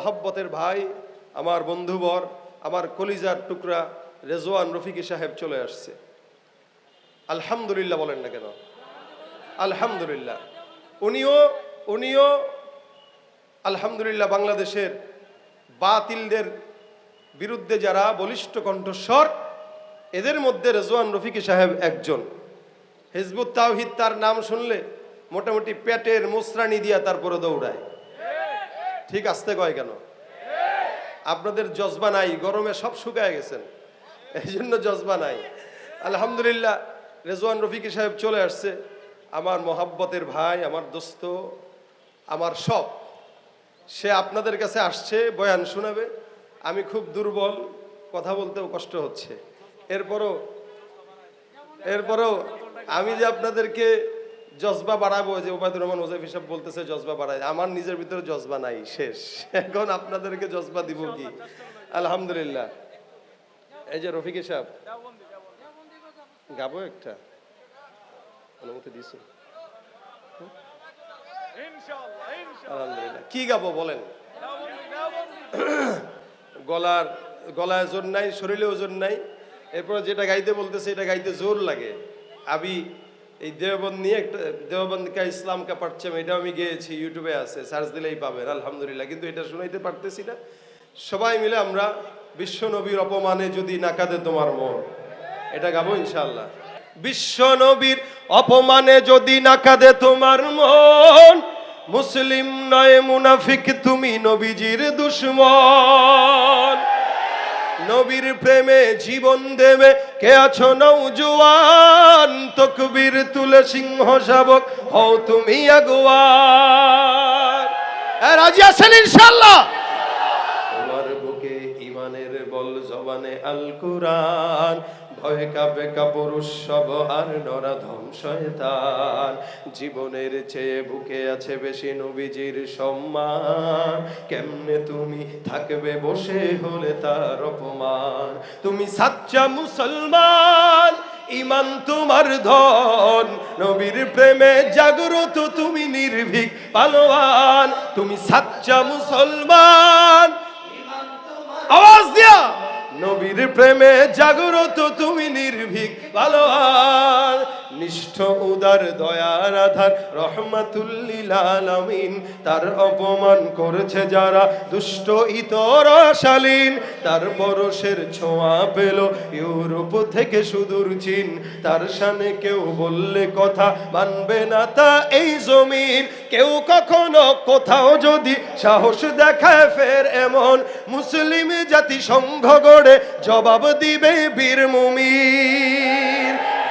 মহাব্বতের ভাই, আমার বন্ধুবর, আমার কলিজার টুকরা রেজওয়ান রফিকি সাহেব চলে আসছে। আলহামদুলিল্লাহ বলেন না কেন? আলহামদুলিল্লাহ। উনিও উনিও আলহামদুলিল্লাহ বাংলাদেশের বাতিলদের বিরুদ্ধে যারা বলিষ্ঠ কণ্ঠস্বর, এদের মধ্যে রেজওয়ান রফিকি সাহেব একজন। হিজবুত তাওহিদ তার নাম শুনলে মোটামুটি পেটের মুসরানি দিয়া তারপরে দৌড়ায়। ঠিক আসতে কয় কেন? আপনাদের জজবা নাই, গরমে সব শুকায় গেছেন। এই জন্য জজবা নাই। আলহামদুলিল্লাহ, রেজওয়ান রফিকি সাহেব চলে আসছে। আমার মোহাব্বতের ভাই, আমার দোস্ত, আমার সব। সে আপনাদের কাছে আসছে, বয়ান শোনাবে। আমি খুব দুর্বল, কথা বলতেও কষ্ট হচ্ছে। এরপরও এরপরও আমি যে আপনাদেরকে জজবা বাড়াবো যে ওবায়দুর রহমান ওজাইফ হিসাব বলতেছে জজবা বাড়ায়। আমার নিজের ভিতরে জজবা নাই, শেষ। এখন আপনাদেরকে জজবা দিব কি? আলহামদুলিল্লাহ। এই যে রফিক সাহেব গাবো একটা। অনুমতি দিছো আলহামদুলিল্লাহ। কি গাবো বলেন? গলার, গলায় জোর নাই, শরীরে ওজন নাই। এরপর যেটা গাইতে বলতেছে, এটা গাইতে জোর লাগে। আমি এই দেওবন্দ নিয়ে একটা দেওবন্দ কা ইসলাম কা এটাও আমি গেয়েছি, ইউটিউবে আছে, সার্চ দিলেই পাবেন, আলহামদুলিল্লাহ, কিন্তু এটা শোনাইতে পারতেছি না। সবাই মিলে আমরা বিশ্ব নবীর অপমানে যদি না কাঁদে তোমার মন, এটা গাবো ইনশাল্লাহ বিশ্ব নবীর অপমানে যদি না কাঁদে তোমার মন, মুসলিম নয় মুনাফিক, তুমি নবীজির দুশ্মন। নবীর প্রেমে জীবন দেবে। কে আছো নৌজুয়ান তকবীর তুলে সিংহ শাবক হও তুমি আগুয়ান। এ, রাজি আছেন ইনশাআল্লাহ? তোমার বুকে ইমানের বল জবানে আল কুরআন ভয় কাবে কাপুরুষ সব আর শয়তান। জীবনের চেয়ে বুকে আছে বেশি নবীজির সম্মান। কেমনে তুমি থাকবে বসে হলে তার অপমান? তুমি সাচ্চা মুসলমান, ইমান তোমার ধন। নবীর প্রেমে জাগ্রত তুমি নির্ভীক পালোয়ান। তুমি সাচ্চা মুসলমান আওয়াজ দিয়া! নবীর প্রেমে জাগ্রত তুমি নির্ভীক ভালোয়ার নিষ্ঠ উদার দয়ার আধার, রহমাতুল্লিল আলামিন। তার অপমান করেছে যারা দুষ্ট, ইতর শালীন তার পরশের ছোঁয়া পেল ইউরোপ থেকে সুদূর চীন। তার সানে কেউ বললে কথা মানবে না তা এই জমিন। কেউ কখনো কোথাও যদি সাহস দেখায় ফের এমন। মুসলিম জাতি সংঘ গড়ে জবাব দিবে বীর মুমিন।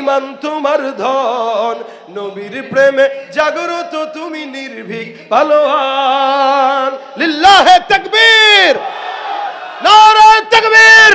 ইমান তোমার ধন। নবীর প্রেমে জাগ্রত তুমি নির্ভীক ভালোয়ান লিল্লাহে তাকবীর। নারায়ে তাকবীর।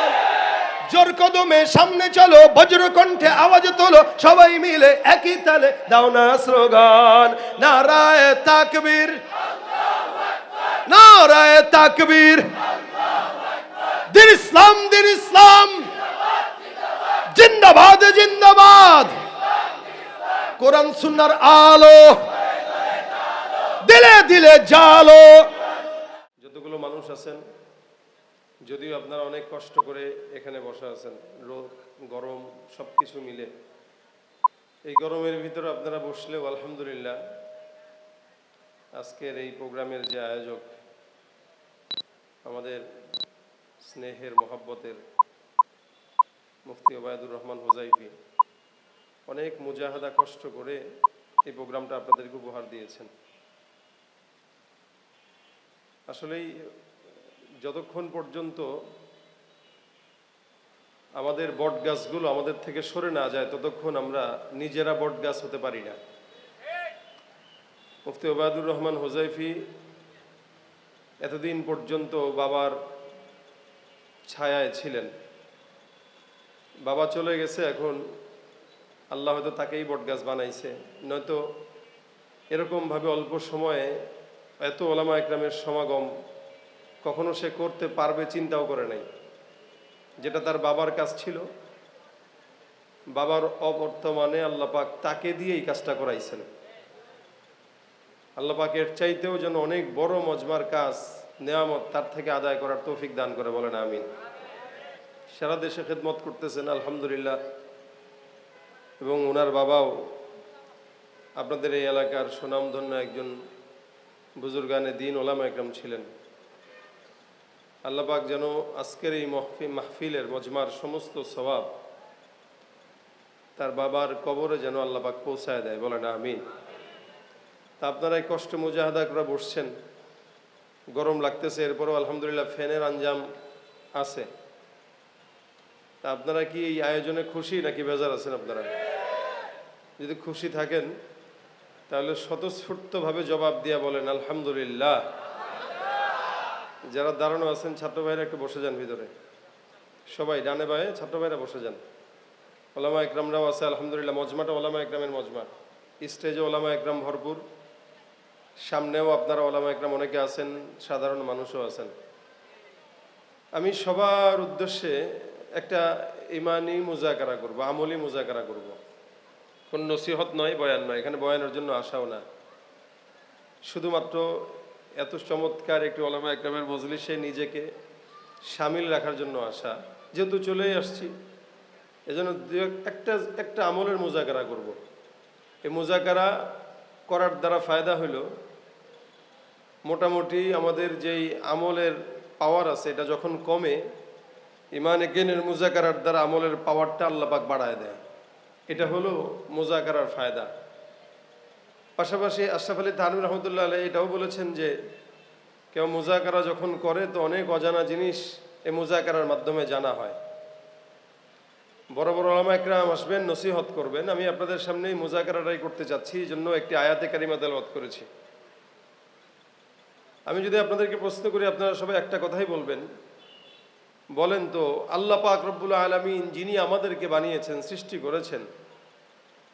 জোর কদমে সামনে চলো, বজ্র কণ্ঠে আওয়াজ তোলো, সবাই মিলে একই তালে দাও না স্লোগান। নারায় তাকবীর নারায় তাকবীর। দিন ইসলাম দিন ইসলাম। জিন্দাবাদ জিন্দাবাদ। কোরআন সুন্নার আলো। দিলে দিলে জালো। যতগুলো মানুষ আছেন যদিও আপনারা অনেক কষ্ট করে এখানে বসে আছেন, রোদ, গরম সব কিছু মিলে। এই গরমের ভিতরে আপনারা বসলেও আলহামদুলিল্লাহ আজকের এই প্রোগ্রামের যে আয়োজক আমাদের স্নেহের, মহাব্বতের মুফতি ওবায়দুর রহমান হোজাইফি অনেক মুজাহাদা কষ্ট করে এই প্রোগ্রামটা আপনাদেরকে উপহার দিয়েছেন। আসলেই যতক্ষণ পর্যন্ত আমাদের বট গাছগুলো আমাদের থেকে সরে না যায়, ততক্ষণ আমরা নিজেরা বট গাছ হতে পারি না। মুফতি ওবায়দুর রহমান হোজাইফি এতদিন পর্যন্ত বাবার ছায়ায় ছিলেন। বাবা চলে গেছে, এখন আল্লাহ হয়তো তাকেই বটগাছ বানাইছে। নয়তো এরকমভাবে অল্প সময়ে এত ওলামা একরামের সমাগম কখনো সে করতে পারবে চিন্তাও করে নাই। যেটা তার বাবার কাজ ছিল, বাবার অবর্তমানে আল্লাপাক তাকে দিয়ে এই কাজটা করাইছেন। আল্লাপাক এর চাইতেও যেন অনেক বড় মজমার কাজ, নেয়ামত তার থেকে আদায় করার তৌফিক দান করে বলেন, আমিন। সারা দেশে খেদমত করতেছেন, আলহামদুলিল্লাহ। এবং ওনার বাবাও আপনাদের এই এলাকার সুনামধন্য একজন বুজুর্গানে দিন ওলামা একরম ছিলেন। আল্লাপাক যেন আজকের এই মহফি মাহফিলের মজমার সমস্ত স্বভাব তার বাবার কবরে যেন আল্লাপাক পৌঁছায় দেয়। বলেন, আমিন। তা আপনারা এই কষ্ট মুজাহাদা করে বসছেন। গরম লাগতেছে, এরপরও আলহামদুলিল্লাহ ফ্যানের আঞ্জাম আছে। তা আপনারা কি এই আয়োজনে খুশি নাকি বেজার আছেন আপনারা? যদি খুশি থাকেন, তাহলে স্বতঃস্ফূর্তভাবে জবাব দিয়া বলেন, আলহামদুলিল্লাহ। যারা দাঁড়ানো আছেন, ছাত্র ভাইরা একটু বসে যান ভিতরে। সবাই ডানে বায়ে ছাত্র ভাইরা বসে যান। ওলামা একরামরাও আছে, আলহামদুলিল্লাহ, মজমাটা ওলামা একরামের মজমা। স্টেজে ওলামা একরাম ভরপুর। সামনেও আপনারা ওলামা একরাম অনেকে আছেন, সাধারণ মানুষও আছেন। আমি সবার উদ্দেশ্যে একটা ইমানি মুজাকারা করব, আমলি মোজাকারা করব। কোন নসিহত নয়, বয়ান নয়, এখানে বয়ানের জন্য আসাও না। শুধুমাত্র এত চমৎকার একটি ওলামা একরামের মজলিসে নিজেকে সামিল রাখার জন্য আসা। যেহেতু চলেই আসছি, এজন্য একটা একটা আমলের মোজাকারা করব। এই মোজাকারা করার দ্বারা ফায়দা হলো মোটামুটি আমাদের যেই আমলের পাওয়ার আছে, এটা যখন কমে, ইমানে জ্ঞানের মুজাকারার দ্বারা আমলের পাওয়ারটা আল্লাপাক বাড়ায় দেয়। এটা হলো মুজাকারার ফায়দা। পাশাপাশি আশরাফ আলী তানবির রহমতুল্লাহ আলাই এটাও বলেছেন যে কেউ মোজাকারা যখন করে তো অনেক অজানা জিনিস এই মোজাকারার মাধ্যমে জানা হয়। বড় বড় ওলামা একরাম আসবেন, নসিহত করবেন। আমি আপনাদের সামনে এই মুজাকারাটাই করতে চাচ্ছি এই জন্য একটি আয়াতে কারিমা তেলাওয়াত করেছি। আমি যদি আপনাদেরকে প্রশ্ন করি, আপনারা সবাই একটা কথাই বলবেন। বলেন তো, আল্লাহ পাক রব্বুল আলমিন যিনি আমাদেরকে বানিয়েছেন, সৃষ্টি করেছেন,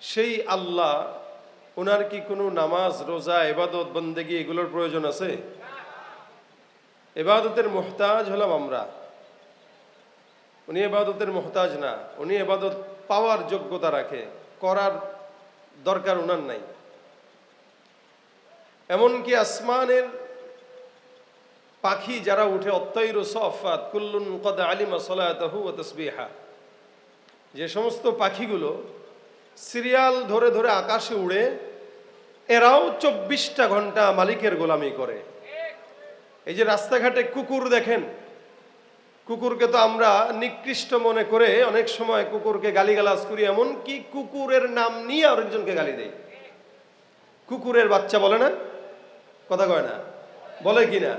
সেই আল্লাহ ওনার কি কোনো নামাজ, রোজা, এবাদত, বন্দেগি এগুলোর প্রয়োজন আছে? এবাদতের মোহতাজ হলাম আমরা। উনি এবাদতের মোহতাজ না, উনি এবাদত পাওয়ার যোগ্যতা রাখে, করার দরকার ওনার নাই। এমনকি আসমানের পাখি যারা উঠে, অত্তৈর সফাত, কুল্লুন কদ আলিমা সলাতাহু ও তসবিহা, যে সমস্ত পাখিগুলো সিরিয়াল ধরে ধরে আকাশে উড়ে, এরাও চব্বিশটা ঘণ্টা মালিকের গোলামি করে। এই যে রাস্তাঘাটে কুকুর দেখেন, কুকুরকে তো আমরা নিকৃষ্ট মনে করে অনেক সময় কুকুরকে গালিগালাজ করি, এমনকি কুকুরের নাম নিয়ে আরেকজনকে গালি দেয় কুকুরের বাচ্চা বলে না? কথা কয় না? বলে কি না?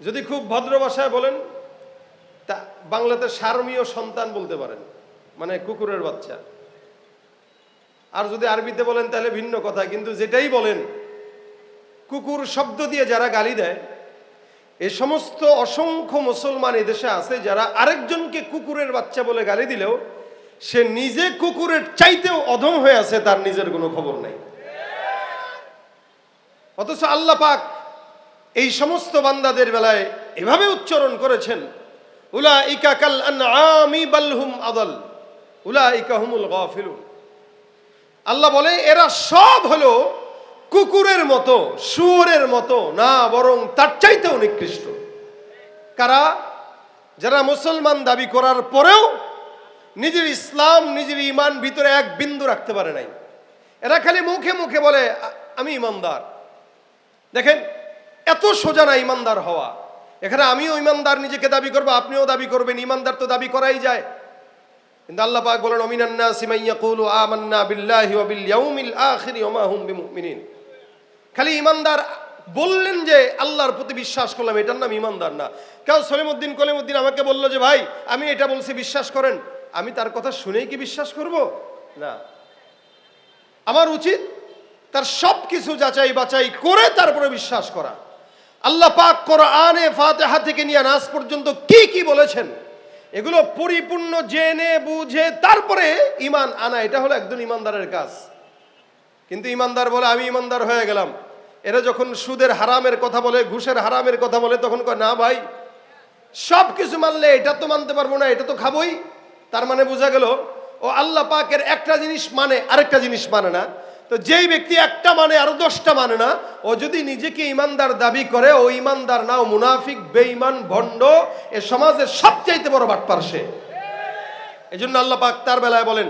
যদি খুব ভদ্র ভাষায় বলেন, তা বাংলাতে সারমীয় সন্তান বলতে পারেন। মানে কুকুরের বাচ্চা। আর যদি আরবিতে বলেন তাহলে ভিন্ন কথা, কিন্তু যেটাই বলেন, কুকুর শব্দ দিয়ে যারা গালি দেয়, এ সমস্ত অসংখ্য মুসলমান এদেশে আছে যারা আরেকজনকে কুকুরের বাচ্চা বলে গালি দিলেও সে নিজে কুকুরের চাইতেও অধম হয়ে আছে, তার নিজের কোনো খবর নাই। অথচ আল্লাহ পাক এই সমস্ত বান্দাদের বেলায় এভাবে উচ্চারণ করেছেন উলা ইকা কাল আনআমি বালহুম আদল। আল্লাহ বলে, এরা সব হলো কুকুরের মতো, শুয়োরের মতো, না বরং তার চাইতেও নিকৃষ্ট। কারা? যারা মুসলমান দাবি করার পরেও নিজের ইসলাম, নিজের ইমান ভিতরে এক বিন্দু রাখতে পারে নাই। এরা খালি মুখে মুখে বলে আমি ইমানদার দেখেন, এত সোজা না ইমানদার হওয়া। এখানে আমিও ইমানদার নিজেকে দাবি করব, আপনিও দাবি করবেন ইমানদার তো দাবি করাই যায়। কিন্তু আল্লাহ পাক বলেন অমিনান্না সিমাইয়া কুলু আমান্না বিল্লাহি ওয়া বিল ইয়াউমিল আখিরি ওয়া মা হুম বিমুমিনিন। খালি ইমানদার বললেন যে আল্লাহর প্রতি বিশ্বাস করলাম, এটার নাম ইমানদার না। কেউ সলিমুদ্দিন কলিমুদ্দিন আমাকে বলল যে, ভাই, আমি এটা বলছি, বিশ্বাস করেন। আমি তার কথা শুনেই কি বিশ্বাস করব? না। আমার উচিত তার সব কিছু যাচাই বাছাই করে তারপরে বিশ্বাস করা। আল্লাহ পাক করা কোরআনে ফাতেহা থেকে নিয়ে নাস পর্যন্ত কি কি বলেছেন? এগুলো পরিপূর্ণ জেনে, বুঝে, তারপরে ইমান আনা, এটা হলো একজন ইমানদারের কাজ। কিন্তু ইমানদার বলে, আমি ইমানদার হয়ে গেলাম। এরা যখন সুদের হারামের কথা বলে, ঘুষের হারামের কথা বলে, তখন কয়, না ভাই সব কিছু মানলে এটা তো মানতে পারব না, এটা তো খাবই। তার মানে বোঝা গেল, ও আল্লাহ পাকের একটা জিনিস মানে আরেকটা জিনিস মানে না। তো যেই ব্যক্তি একটা মানে আরও দশটা মানে না, ও যদি নিজেকে ইমানদার দাবি করে, ও ইমানদার না, ও মুনাফিক, বেঈমান, ভণ্ড, এ সমাজের সবচাইতে বড় বাটপার সে। এই জন্য আল্লাহ পাক তার বেলায় বলেন,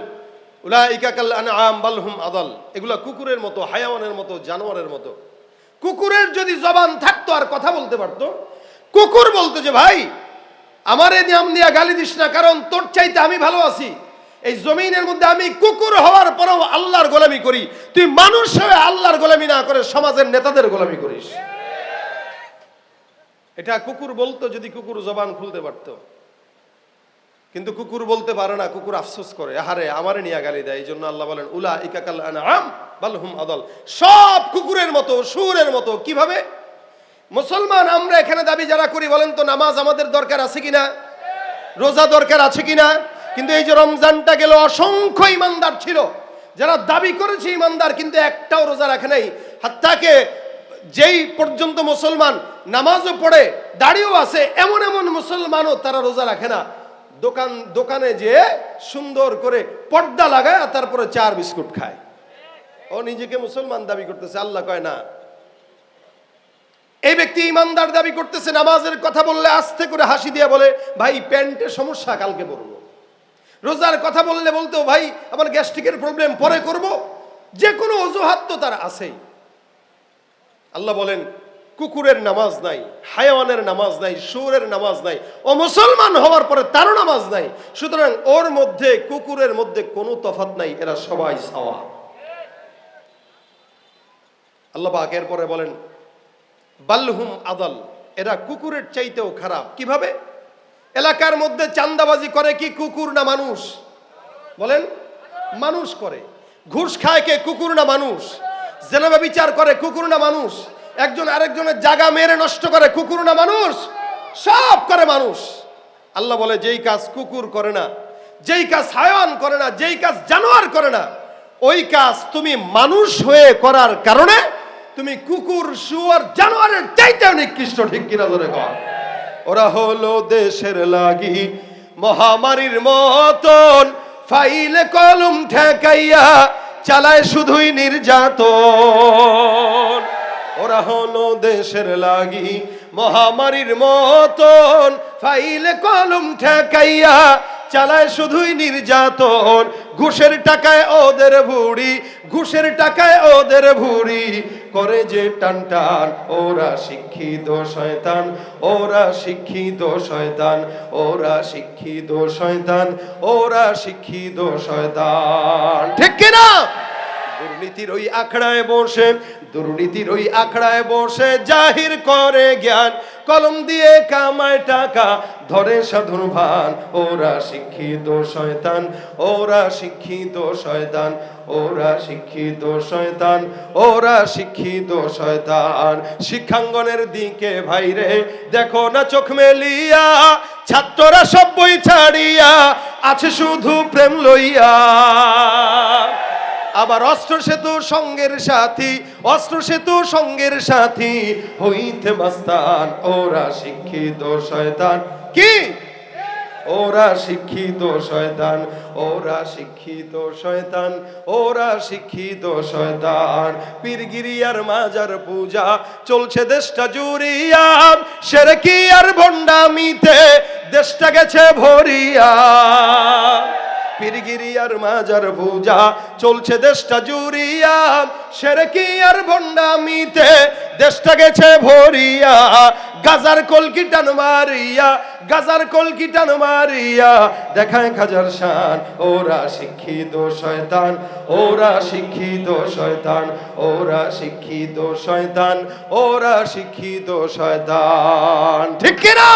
উলাইকা কাল আনআম বাল হুম আদাল। এগুলা কুকুরের মতো, হায়াওয়ানের মতো, জানোয়ারের মতো। কুকুরের যদি জবান থাকতো আর কথা বলতে পারতো, কুকুর বলতো যে, ভাই, আমারে নাম দিয়া গালি দিস না, কারণ তোর চাইতে আমি ভালো আছি। এই জমিনের মধ্যে আমি কুকুর হওয়ার পরেও আল্লাহর গোলামি করি। তুই মানুষ হয়ে আল্লাহর গোলামি না করে সমাজের নেতাদের গোলামি করিস। এটা কুকুর বলতো যদি কুকুর জবান খুলতে পারতো। কিন্তু কুকুর বলতে পারে না, কুকুর আফসোস করে, আহারে, আমারে নিয়ে গালি দেয়। এই জন্য আল্লাহ বলেন উলা ইকাকাল আনআম বাল হুম আদল। সব কুকুরের মতো, সুরের মতো। কীভাবে? মুসলমান, আমরা এখানে দাবি যারা করি বলেন তো, নামাজ আমাদের দরকার আছে কিনা? রোজা দরকার আছে কিনা? কিন্তু এই যে রমজানটা গেল, অসংখ্য ইমানদার ছিল। যারা দাবি করেছে ইমানদার, কিন্তু একটাও রোজা রাখে নাই। হাত্তাকে যেই পর্যন্ত মুসলমান নামাজও পড়ে, দাড়িও আছে, এমন এমন মুসলমানও তারা রোজা রাখে না। দোকান, দোকানে যে সুন্দর করে পর্দা লাগায় আর তারপরে চার বিস্কুট খায়। ও নিজেকে মুসলমান দাবি করতেছে, আল্লাহ কয় না। এই ব্যক্তি ইমানদার দাবি করতেছে, নামাজের কথা বললে আস্তে করে হাসি দিয়ে বলে, ভাই, প্যান্টের সমস্যা কালকে পড়ব রোজার কথা বললে বলতো ভাই, আমার গ্যাস্ট্রিকের প্রবলেম, পরে করব। যে কোনো অজুহাত তো তার আছেই। আল্লাহ বলেন, কুকুরের নামাজ নাই, হায়াওয়ানের নামাজ নাই সুরের নামাজ নাই ও মুসলমান হওয়ার পরে তারও নামাজ নাই। সুতরাং ওর মধ্যে, কুকুরের মধ্যে কোনো তফাত নাই, এরা সবাই সাওয়া আল্লাহ পাক এরপরে বলেন বাল্হুম আদাল, এরা কুকুরের চাইতেও খারাপ। কীভাবে? এলাকার মধ্যে চান্দাবাজি করে কি কুকুর না মানুষ? বলেন, মানুষ করে। ঘুষ খায় কে? কুকুর না মানুষ? জেনাবা বিচার করে, কুকুর না মানুষ? একজন আরেকজনের জায়গা মেরে নষ্ট করে, কুকুর না মানুষ? সব করে মানুষ। আল্লাহ বলে, যেই কাজ কুকুর করে না, যেই কাজ হায়ান করে না, যেই কাজ জানোয়ার করে না, ওই কাজ তুমি মানুষ হয়ে করার কারণে তুমি কুকুর, শুয়ার, জানোয়ারের চাইতেও নিকৃষ্ট, ঠিক কিনা ধরে কর ওরা হলো দেশের লাগি মহামারীর মতন। ফাইলে কলম ঠেকাইয়া চালায় শুধুই নির্যাতন। ওরা হলো দেশের লাগি মহামারীর মতন। ফাইলে কলম ঠেকাইয়া চালায় শুধুই নির্যাতন। ঘুষের টাকায় ওদের ভুড়ি, ঘুষের টাকায় ওদের ভুড়ি করে যে টান টান ওরা শিক্ষিত শয়তান ওরা শিক্ষিত শয়তান ওরা শিক্ষিত শয়তান ওরা শিক্ষিত শয়তান। ঠিক কিনা? দুর্নীতির ওই আখড়ায় বসে দুর্নীতির ওই আখড়ায় বসে জাহির করে জ্ঞান, কলম দিয়ে কামায় টাকা, ধরে সাধুর ভান, ওরা শিক্ষিত শয়তান, ওরা শিক্ষিত শয়তান, ওরা শিক্ষিত শয়তান, ওরা শিক্ষিত শয়তান। শিক্ষাঙ্গনের দিকে ভাইরে দেখো না চোখ মেলিয়া, ছাত্ররা সব বই ছাড়িয়া, আছে শুধু প্রেম লইয়া। আবার অস্ত্র সেতু সঙ্গের সাথী, অস্ত্র সেতু সঙ্গের সাথী, হইতে মাস্তান, ওরা শিক্ষিত শয়তান। কি? ওরা শিক্ষিত শয়তান, ওরা শিক্ষিত শয়তান, ওরা শিক্ষিত শয়তান। পীরগিরিয়ার মাজার পূজা, চলছে দেশটা জুড়িয়া সেরকি আর ভণ্ডামিতে দেশটা গেছে ভরিয়া। পীরগিরি আর মাজার পূজা। চলছে দেশটা জুরিয়া সেরকি আর ভণ্ডামিতে দেশটা গেছে ভরিয়া, গাজার কলকিটান মারিয়া, গাজার কলকিটান মারিয়া। দেখায় খাজার শান, ওরা শিক্ষিত শয়তান, ওরা শিক্ষিত শয়তান, ওরা শিক্ষিত শয়তান, ওরা শিক্ষিত শয়তান। ঠিক কিনা?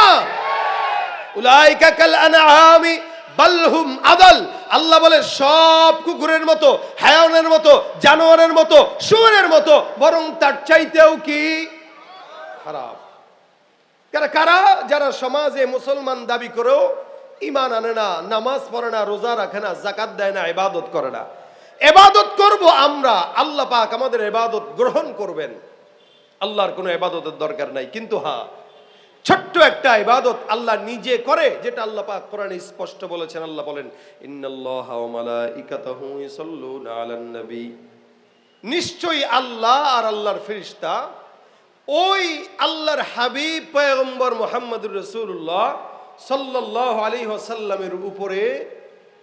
উলাইকা কাল আনআমি বালহুম আদাল। আল্লাহ বলে, সব কুকুরের মতো, হায়নের মতো, জানোয়ারের মতো, শুয়োরের মতো, বরং তার চাইতেও কি খারাপ। কারা কারা? যারা সমাজে মুসলমান দাবি করেও ইমান আনে না, নামাজ পড়ে না, রোজা রাখে না জাকাত দেয় না এবাদত করে না। এবাদত করব আমরা, আল্লাহ পাক আমাদের এবাদত গ্রহণ করবেন। আল্লাহর কোনো এবাদতের দরকার নাই। কিন্তু হ্যাঁ ছোট্ট একটা ইবাদত আল্লাহ নিজে করে, যেটা আল্লাহ পাক কোরআনে স্পষ্ট বলেছেন। আল্লাহ বলেন, ইন্নাল্লাহা ওয়া মালাইকাতাহু ইউসাল্লুনা আলান নবী। নিশ্চয়ই আল্লাহ আর আল্লাহর ফেরেশতা, ওই আল্লাহর হাবিব পয়গম্বর মুহাম্মদুর রাসূলুল্লাহ সাল্লাল্লাহু আলাইহি ওয়াসাল্লামের উপরে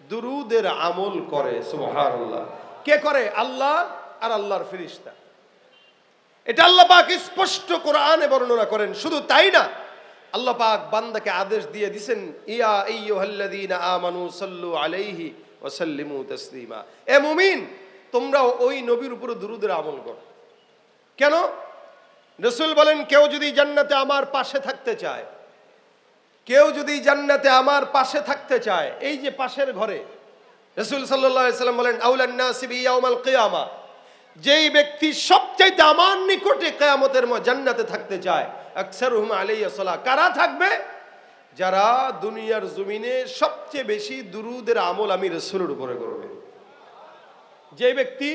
দুরুদের আমল করে, সুবহানাল্লাহ। কে করে? আল্লাহ আর আল্লাহর ফেরেশতা। এটা আল্লাহ পাক স্পষ্ট কোরআনে বর্ণনা করেন। শুধু তাই না আল্লাহ পাক বান্দাকে আদেশ দিয়ে দিছেন, ইয়া আইয়ুহাল্লাযীনা আমানু সাল্লু আলাইহি ওয়া সাল্লিমু তাসলিমা। এ মুমিন তোমরা ওই নবীর উপরে দুরুদের আমল করো। কেন? রসুল বলেন, কেউ যদি জান্নাতে আমার পাশে থাকতে চায়, কেউ যদি জান্নাতে আমার পাশে থাকতে চায়, এই যে পাশের ঘরে, রসুল সাল্লাহ সাল্লাম বলেন আউলান্না সিবি ইয়াউমাল কিয়ামা। যেই ব্যক্তি সবচাইতে আমার নিকটে কেয়ামতের জান্নাতে থাকতে চায় আকসার হুম সালাহ কারা থাকবে? যারা দুনিয়ার জমিনে সবচেয়ে বেশি দুরুদের আমল আমি রসুলের উপরে করবে। যে ব্যক্তি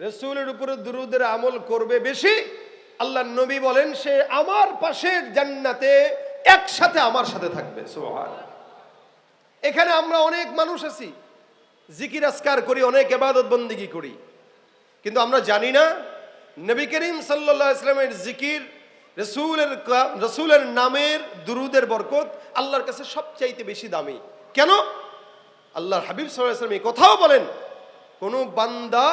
রসুলের উপরে দুরুদের আমল করবে বেশি, আল্লাহ নবী বলেন, সে আমার পাশের জান্নাতে একসাথে আমার সাথে থাকবে। সুবহান এখানে আমরা অনেক মানুষ আছি, জিকির আসকার করি, অনেক এবাদত বন্দিগি করি। কিন্তু আমরা জানি না, নবী করিম সাল্লাহ ইসলামের জিকির রসুলের রসুলের নামের দুরুদের বরকত আল্লাহর কাছে সবচাইতে বেশি দামি। কেন? আল্লাহর হাবিব সাল্লাহ ইসলাম এই কথাও বলেন, কোন বান্দা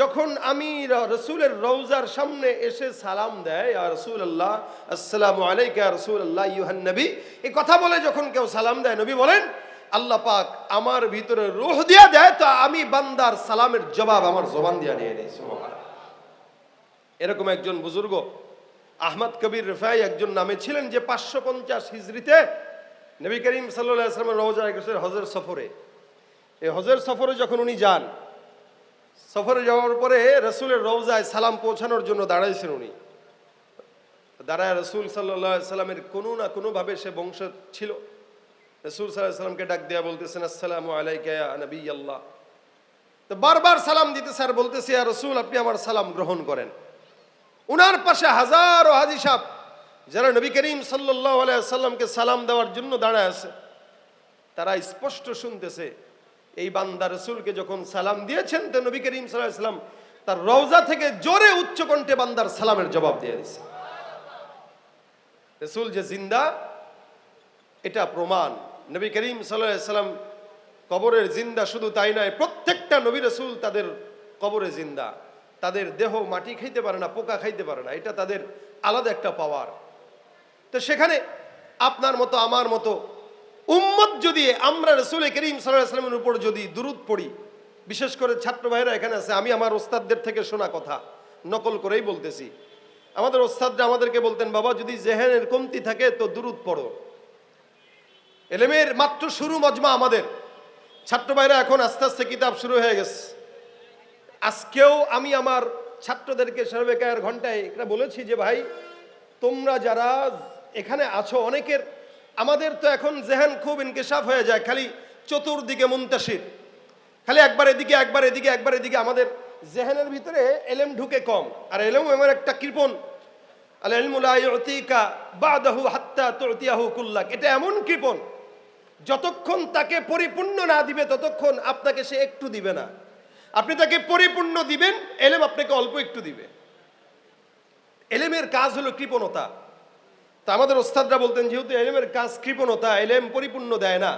যখন আমি রসুলের রৌজার সামনে এসে সালাম দেয় রসুল আল্লাহ আসসালামু আলাইকা রসুল আল্লাহ ইউহান নবী, এই কথা বলে যখন কেউ সালাম দেয়, নবী বলেন আল্লাহ পাক আমার ভিতরে রোহ দিয়া দেয়, তো আমি বান্দার সালামের জবাব আমার জবান দিয়া নিয়ে নেই এরকম একজন বুজুর্গ, আহমদ কবির রেফাই একজন নামে ছিলেন যে পাঁচশো পঞ্চাশ হিজড়িতে নবী করিম সাল্লাহ আসলামের গেছেন হজের সফরে। এই হজের সফরে যখন উনি যান, সফরে যাওয়ার পরে রসুলের রওজায় সালাম পৌঁছানোর জন্য দাঁড়াইছেন উনি। দাঁড়ায় রসুল সাল্লাহ সাল্লামের কোনো না কোনোভাবে সে বংশ ছিল। রসুল সাল্লাহ সাল্লামকে ডাক দেয়া বলতেছেন, আসসালামু আলাইকা নবী আল্লাহ তো বারবার সালাম দিতে স্যার বলতেছে আর রসুল, আপনি আমার সালাম গ্রহণ করেন। উনার পাশে হাজারো হাজি সাহ যারা নবী করিম সাল্লাহ সাল্লামকে সালাম দেওয়ার জন্য দাঁড়ায় আছে, তারা স্পষ্ট শুনতেছে, এই বান্দা রসুলকে যখন সালাম দিয়েছেন, তো নবী করিম সাল্লাহ তার রওজা থেকে জোরে উচ্চ কণ্ঠে বান্দার সালামের জবাব দিয়ে দিছে রসুল যে জিন্দা, এটা প্রমাণ নবী করিম সাল্লাম কবরের জিন্দা শুধু তাই নয়, প্রত্যেকটা নবী রসুল তাদের কবরে জিন্দা। তাদের দেহ মাটি খাইতে পারে না, পোকা খাইতে পারে না, এটা তাদের আলাদা একটা পাওয়ার। তো সেখানে আপনার মতো, আমার মতো উম্মত যদি আমরা রসুল করিম সাল্লামের উপর যদি দুরুদ পড়ি, বিশেষ করে ছাত্র ভাইরা এখানে আছে, আমি আমার ওস্তাদদের থেকে শোনা কথা, নকল করেই বলতেছি। আমাদের ওস্তাদরা আমাদেরকে বলতেন, বাবা, যদি জেহেনের কমতি থাকে তো দুরুদ পড়ো। এলেমের মাত্র শুরু মজমা আমাদের। ছাত্র ভাইরা, এখন আস্তে আস্তে কিতাব শুরু হয়ে গেছে। আজকেও আমি আমার ছাত্রদেরকে সর্বেকায়ের ঘন্টায় এটা বলেছি যে, ভাই, তোমরা যারা এখানে আছো, অনেকের আমাদের তো এখন জেহান খুব ইনকেশাফ হয়ে যায়, খালি চতুর্দিকে মুন্তাসির। খালি একবার এদিকে একবার এদিকে একবার এদিকে আমাদের জেহানের ভিতরে এলেম ঢুকে কম। আর এলেম এমন একটা কৃপণ। আল ইউতিকা বাদাহু হাত্তা তুতিয়াহু কুল্লাক। এটা এমন কৃপণ যতক্ষণ তাকে পরিপূর্ণ না দিবে, ততক্ষণ আপনাকে সে একটু দিবে না। আপনি তাকে পরিপূর্ণ দিবেন, এলেম আপনাকে অল্প একটু দিবে। এলেমের কাজ হলো কৃপণতা। তা আমাদের ওস্তাদরা বলতেন, যেহেতু এলেমের কাজ কৃপণতা, এলেম পরিপূর্ণ দেয় না।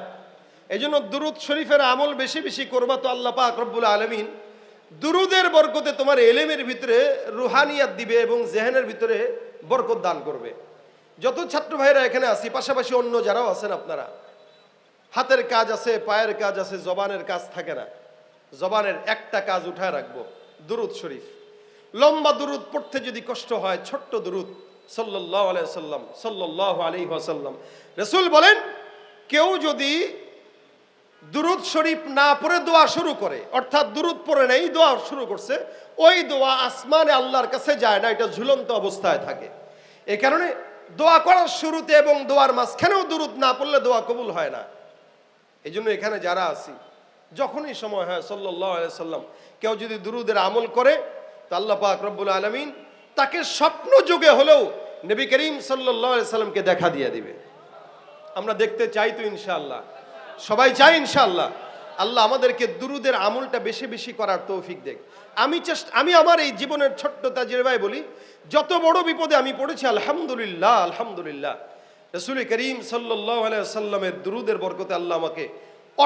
এই জন্য দুরুদ শরীফের আমল বেশি বেশি করবা তো আল্লাহ পাক রব্বুল আলমিন। দুরুদের বরকতে তোমার এলেমের ভিতরে রুহানিয়াত দিবে এবং জেহেনের ভিতরে বরকত দান করবে। যত ছাত্র ভাইরা এখানে আছি, পাশাপাশি অন্য যারাও আছেন আপনারা হাতের কাজ আছে, পায়ের কাজ আছে, জবানের কাজ থাকে না। জবানের একটা কাজ উঠায় রাখব, দুরুদ শরীফ। লম্বা দুরুদ পড়তে যদি কষ্ট হয়, ছোট্ট দুরুদ সাল্লাহ আলাইসাল্লাম সাল্লাহ আলি ওয়াসাল্লাম। রসুল বলেন, কেউ যদি দুরুদ শরীফ না পড়ে দোয়া শুরু করে, অর্থাৎ দুরুদ পড়ে নেই, দোয়া শুরু করছে, ওই দোয়া আসমানে আল্লাহর কাছে যায় না, এটা ঝুলন্ত অবস্থায় থাকে। এই কারণে দোয়া করার শুরুতে এবং দোয়ার মাঝখানেও দুরুদ না পড়লে দোয়া কবুল হয় না। এই জন্য এখানে যারা আছি, যখনই সময় হয় সাল্লাহ সাল্লাম, কেউ যদি দুরুদের আমল করে, তো আল্লাহ পাক রব্বুল আলমিন তাকে স্বপ্ন যুগে হলেও নবী করিম সাল্লাহ সাল্লামকে দেখা দিয়ে দিবে। আমরা দেখতে চাই তো ইনশাআল্লাহ। সবাই চাই ইনশাআল্লাহ। আল্লাহ আমাদেরকে দুরুদের আমলটা বেশি বেশি করার তৌফিক দেখ আমি চেষ্টা, আমি আমার এই জীবনের ছোট্ট তাজির ভাই বলি, যত বড় বিপদে আমি পড়েছি, আলহামদুলিল্লাহ আলহামদুলিল্লাহ। রসুল করিম সাল্লাহ সাল্লামের দুরুদের বরকতে আল্লাহ আমাকে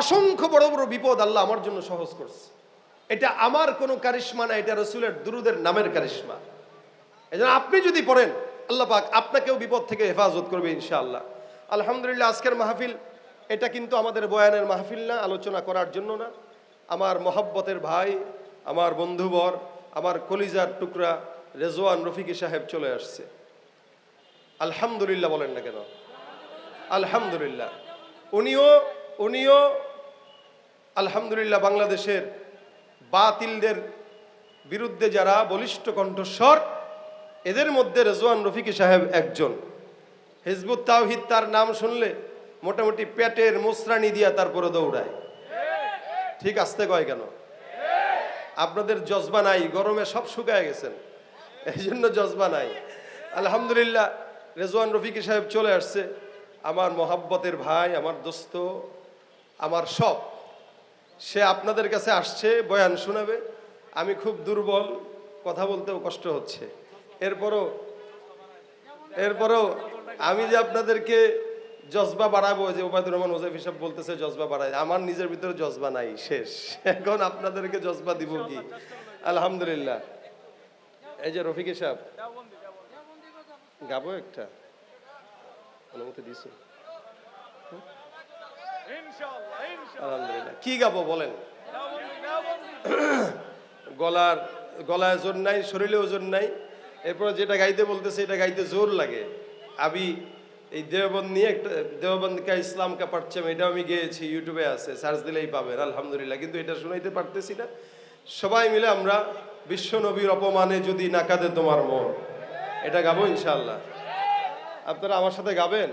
অসংখ্য বড় বড় বিপদ আল্লাহ আমার জন্য সহজ করছে। এটা আমার কোনো কারিশ্মা না, এটা রসুলের দুরুদের নামের কারিশ্মা। এই আপনি যদি পড়েন, আল্লাহ পাক আপনাকেও বিপদ থেকে হেফাজত করবে ইনশাআল্লাহ। আলহামদুলিল্লাহ, আজকের মাহফিল, এটা কিন্তু আমাদের বয়ানের মাহফিল না, আলোচনা করার জন্য না। আমার মহাব্বতের ভাই, আমার বন্ধুবর, আমার কলিজার টুকরা রেজওয়ান রফিকি সাহেব চলে আসছে। আলহামদুলিল্লাহ বলেন না কেন? আলহামদুলিল্লাহ। উনিও উনিও আলহামদুলিল্লাহ বাংলাদেশের বাতিলদের বিরুদ্ধে যারা বলিষ্ঠ কণ্ঠস্বর, এদের মধ্যে রেজওয়ান রফিকি সাহেব একজন। হিজবুত তাওহিদ তার নাম শুনলে মোটামুটি পেটের মুসরানি দিয়া তারপরে দৌড়ায়। ঠিক আসতে কয় কেন? আপনাদের জজবা নাই, গরমে সব শুকায় গেছেন। এই জন্য জজবা নাই। আলহামদুলিল্লাহ রেজওয়ান রফিকি সাহেব চলে আসছে। আমার মহাব্বতের ভাই, আমার দোস্ত, আমার সব। সে আপনাদের কাছে আসছে, বয়ান শোনাবে। আমি খুব দুর্বল, কথা বলতেও কষ্ট হচ্ছে। এরপরও এরপরও আমি যে আপনাদেরকে জজবা বাড়াবো, যে ওবায়দুর রহমান ওজাইফ হিসাব বলতেছে জজবা বাড়ায়, আমার নিজের ভিতরে জজবা নাই, শেষ। এখন আপনাদেরকে জজবা দিব কি? আলহামদুলিল্লাহ। এই যে রফিক সাহেব গাবো একটা। অনুমতি দিছো আলহামদুলিল্লাহ। কি গাবো বলেন? গলার গলায় জোর নাই শরীরে ওজন নাই। এরপর যেটা গাইতে বলতেছে এটা গাইতে জোর লাগে। আমি এই দেওবন্দ নিয়ে একটা দেওবন্দ কা ইসলাম কা পারচাম এটাও আমি গেয়েছি ইউটিউবে আছে সার্চ দিলেই পাবেন আলহামদুলিল্লাহ। কিন্তু এটা শোনাইতে পারতেছি না। সবাই মিলে আমরা বিশ্ব নবীর অপমানে যদি না কাঁদে তোমার মন। এটা গাবো ইনশাল্লাহ আপনারা আমার সাথে গাবেন?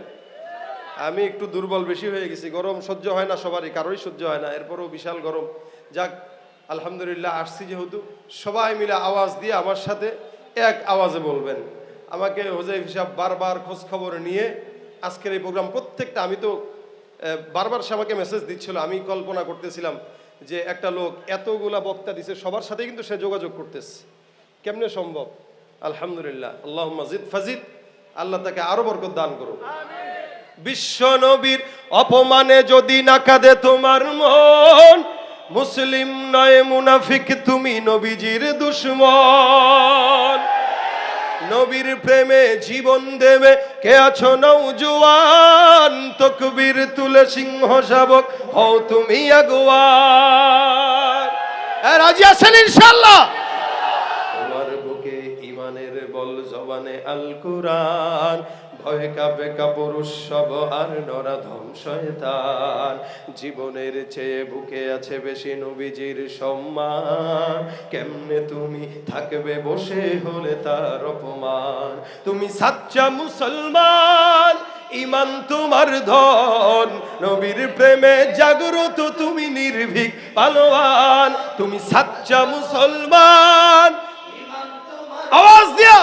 আমি একটু দুর্বল বেশি হয়ে গেছি। গরম সহ্য হয় না সবারই কারোই সহ্য হয় না। এরপরও বিশাল গরম। যাক, আলহামদুলিল্লাহ, আসছি যেহেতু। সবাই মিলে আওয়াজ দিয়ে আমার সাথে এক আওয়াজে বলবেন। আমাকে হোজাইফ হিসাব বারবার খোঁজ খবর নিয়ে আজকের এই প্রোগ্রাম প্রত্যেকটা আমি তো বারবার সে আমাকে মেসেজ দিচ্ছিল। আমি কল্পনা করতেছিলাম যে একটা লোক এতগুলা বক্তা দিছে, সবার সাথে কিন্তু সে যোগাযোগ করতেছে। কেমনে সম্ভব? আলহামদুলিল্লাহ আল্লাহ মজিদ ফাজিদ আল্লাহ তাকে আরও বরকত দান করুন বিশ্ব নবীর অপমানে যদি না কাঁদে তোমার মন মুসলিম নয় মুনাফিক তুমি নবীজির দুশ্মন। নবীর প্রেমে জীবন দেবে কে আছো নৌজুয়ান তকবীর তুলে সিংহ শাবক হও তুমি আগুয়ান। এ, রাজি আছেন ইনশাল্লাহ জবানে আল কুরআন। ভয় কাবে কাপুরুষ সব আর নরাধম শয়তান। জীবনের চেয়ে বুকে আছে বেশি নবীজির সম্মান। কেমনে তুমি থাকবে বসে হলে তার অপমান? তুমি সাচ্চা মুসলমান, ইমান তোমার ধন। নবীর প্রেমে জাগ্রত তুমি নির্ভীক পালোয়ান। তুমি সাচ্চা মুসলমান আওয়াজ দিয়া।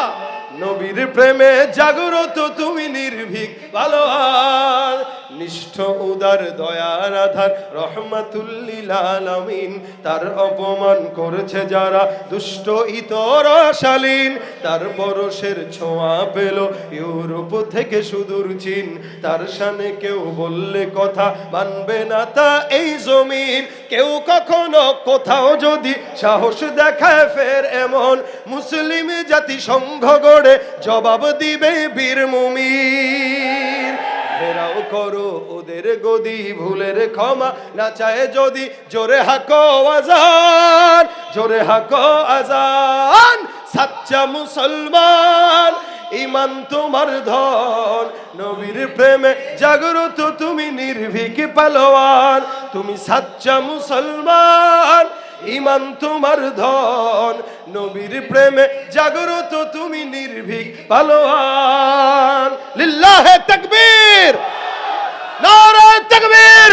নবীর প্রেমে জাগ্রত তুমি নির্ভীক ভালোয়ান নিষ্ঠ, উদার, দয়ার আধার রহমাতুল্লিল আলামিন। তার অপমান করেছে যারা দুষ্ট, ইতর শালীন তার পরশের ছোঁয়া পেল ইউরোপ থেকে সুদূর চীন। তার সানে কেউ বললে কথা মানবে না তা এই জমিন। কেউ কখনো কোথাও যদি সাহস দেখায় ফের এমন মুসলিম জাতি সংঘ গড়ে জবাব দিবে বীর মুমির ফেরাও করো ওদের গদি, ভুলের ক্ষমা না চায় যদি জোরে হাকো আজান, জোরে হাকো আজান, সাচ্চা মুসলমান। ইমান তোমার ধন, নবীর প্রেমে জাগ্রত তুমি নির্ভীক পালোয়ান, তুমি সাচ্চা মুসলমান, ইমান তোমার ধন, নবীর প্রেমে জাগ্রত তুমি নির্ভীক পালোয়ান। লিল্লাহে তাকবীর, নারায়ে তাকবীর।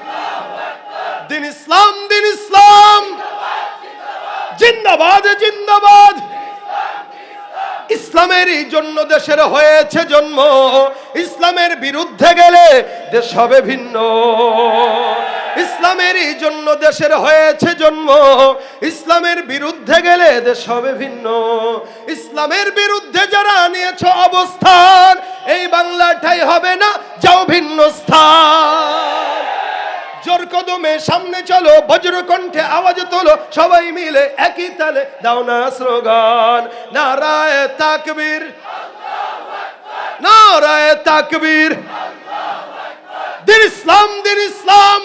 দিন ইসলাম দিন ইসলাম। জিন্দাবাদ জিন্দাবাদ। ইসলামেরই জন্য দেশের হয়েছে জন্ম। ইসলামের বিরুদ্ধে গেলে দেশ হবে ভিন্ন। ইসলামেরই জন্য দেশের হয়েছে জন্ম। ইসলামের বিরুদ্ধে গেলে দেশ হবে ভিন্ন। ইসলামের বিরুদ্ধে যারা নিয়েছ অবস্থান, এই জোর সামনে চলো, বজ্র কণ্ঠে আওয়াজ তোলো, সবাই মিলে একই তালে দাও না স্লোগান। নারায় তাকবীর নারায় তাকবীর। দিন ইসলাম দিন ইসলাম।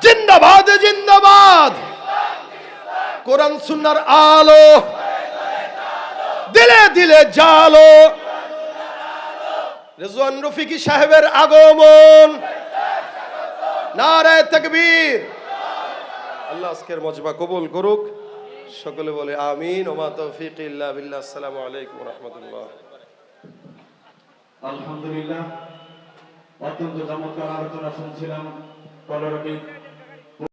জিন্দাবাদ জিন্দাবাদ। কোরআন, সুন্নার আলো। দিলে দিলে জালো। রেজওয়ান রফিকি সাহেবের আগমন। নারায় তকবীর। আল্লাহ আজকের মজবা কবুল করুক। সকলে বলে আমিন। ওমা তৌফিক ইল্লা বিল্লাহ। আসসালামু আলাইকুম রাহমাতুল্লাহ। আলহামদুলিল্লাহ। অত্যন্ত চমৎকার আলোচনা শুনছিলাম। পনেরোটি